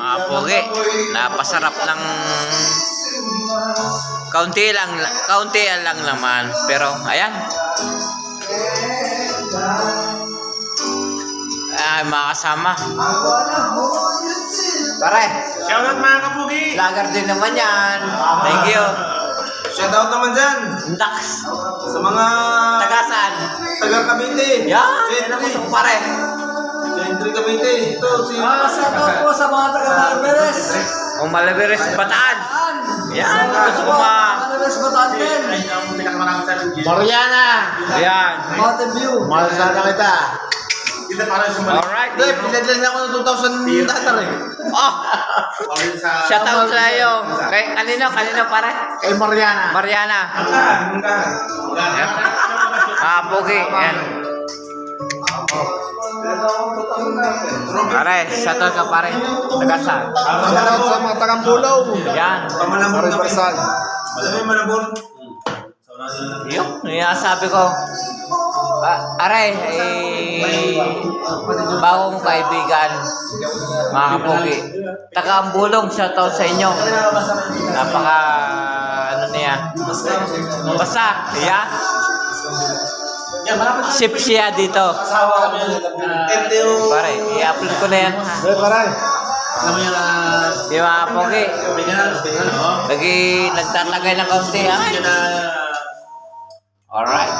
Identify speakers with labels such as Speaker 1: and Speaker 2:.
Speaker 1: Mga pogi, napasarap ng kaunti lang, kaunti lang naman. Pero, ayan. Ay, mga kasama. Pare,
Speaker 2: Shoutout mga kapugi!
Speaker 1: lagar din naman yan. Thank you.
Speaker 2: Shoutout naman dyan
Speaker 1: Dax,
Speaker 2: sa mga
Speaker 1: tagasan.
Speaker 2: taga Cavite.
Speaker 1: Yan, yan
Speaker 2: Gentry.
Speaker 1: ang gusto ko pare.
Speaker 2: Gentry Cavite. Ito si...
Speaker 3: Ah, sa po sa mga taga Marberes.
Speaker 1: Kung malabiris, bataan. Yan, gusto ko ma...
Speaker 3: Marberes Bataan din.
Speaker 4: Mariana!
Speaker 1: Yan.
Speaker 3: Mountain View.
Speaker 4: Mahal sana kita.
Speaker 1: Alright.
Speaker 4: Hindi, pinadala ako ng 2,000 dollar eh.
Speaker 1: Oh, shout out sa iyo. Kay, kanino, kanino pare?
Speaker 4: Kay Mariana.
Speaker 1: Mariana. Ah, Pogi. Yan. Pare, shout out ka pare. Tagasan.
Speaker 4: Shoutout sa mga tagang-pulaw.
Speaker 1: Yan.
Speaker 2: Pamalambon kami.
Speaker 4: Maribarsal.
Speaker 2: Alam mo, malambon.
Speaker 1: Yung, yung sabi ko, ah, aray, eh, bagong kaibigan, mga kapugi. Taga-ambulong, shoutout sa inyo. Napaka, ano niya, basta, yeah. Sip siya dito.
Speaker 2: Ito yung...
Speaker 1: Pare, i-upload ko na yan. ha.
Speaker 4: Hey, paray.
Speaker 1: Di mga pogi, lagi nagtatagay ng kaunti. Ay, alright.